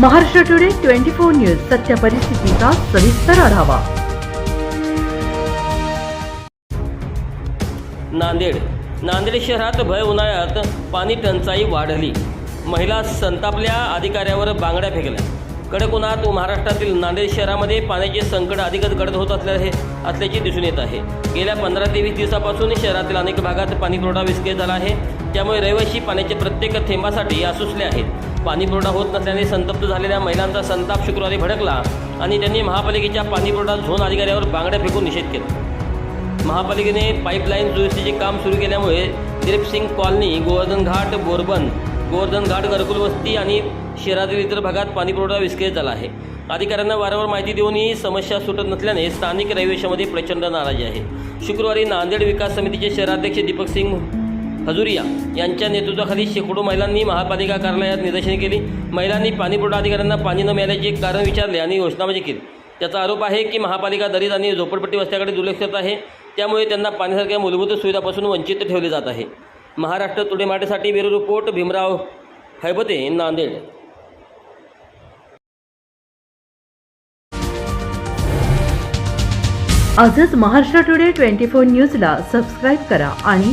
Maharashtra today twenty four news सत्य परिस्थितीचा सविस्तर आढावा. नांदेड. नांदेड शहरात भय उन्हाळ्यात पाणी टंचाई वाढली. महिला संतापल्या अधिकाऱ्यावर बांगड्या फेकल्या. कडक उन्हात महाराष्ट्रातील नांदेड शहरामध्ये पाण्याचे संकट अधिकच गडद होत असल्याचे असल्याचे दिसून येत आहे. गेल्या पंधरा ते वीस दिवसापासून शहरातील अनेक भागात पाणी पुरवठा विस्कळीत झाला आहे. त्यामुळे रहिवाशी पाण्याचे प्रत्येक थेंबासाठी आसुसले आहेत. पाणीपुरवठा होत नसल्याने संतप्त झालेल्या महिलांचा संताप शुक्रवारी भडकला आणि त्यांनी महापालिकेच्या पाणीपुरवठा झोन अधिकाऱ्यावर बांगड्या फेकून निषेध केला. महापालिकेने पाईपलाईन दुरुस्तीचे काम सुरू केल्यामुळे दिलीप सिंग कॉलनी गोवर्धन घाट बोरबन गोवर्धन घाट घरकुल वस्ती आणि शहरातील इतर भागात पाणीपुरवठा विस्कळीत झाला आहे. अधिकाऱ्यांना वारंवार माहिती देऊन ही समस्या सुटत नसल्याने स्थानिक रहिवेशामध्ये प्रचंड नाराजी आहे. शुक्रवारी नांदेड विकास समितीचे शहराध्यक्ष दीपक सिंग हजुरिया यांच्या नेतृत्वाखाली शेकडो महिलांनी महापालिका कार्यालयात निदर्शने केली. महिलांनी पाणीपुरवठा अधिकाऱ्यांना पाणी न मिळाल्याचे कारण विचारले आणि घोषणाबाजी केली. त्याचा आरोप आहे की महापालिका दलित आणि झोपडपट्टी वस्त्याकडे दुर्लक्ष करत आहे. त्यामुळे त्यांना पाण्यासारख्या मूलभूत सुविधापासून वंचित ठेवले जात आहे. महाराष्ट्र तुडे माटेसाठी ब्युरो रिपोर्ट भीमराव हैबते नांदेड. आजच महाराष्ट्र टुडे ट्वेंटी फोर न्यूजला सबस्क्राईब करा आणि